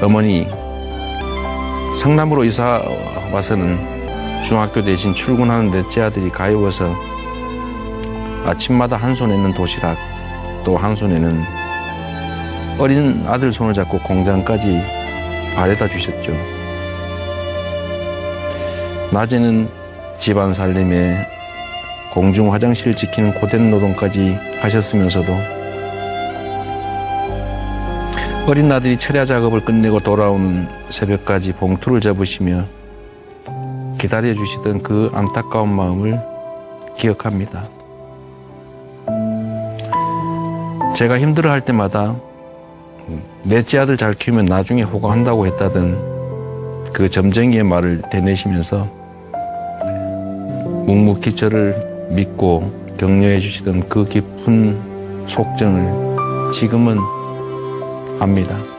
어머니 성남으로 이사 와서는 중학교 대신 출근하는 넷째 아들이 가여워서 아침마다 한 손에는 도시락 또 한 손에는 어린 아들 손을 잡고 공장까지 바래다 주셨죠. 낮에는 집안 살림에 공중 화장실 지키는 고된 노동까지 하셨으면서도 어린 아들이 철야 작업을 끝내고 돌아오는 새벽까지 봉투를 접으시며 기다려 주시던 그 안타까운 마음을 기억합니다. 제가 힘들어 할 때마다 넷째 아들 잘 키우면 나중에 호강한다고 했다던 그 점쟁이의 말을 되뇌시면서 묵묵히 저를 믿고 격려해 주시던 그 깊은 속정을 지금은 압니다.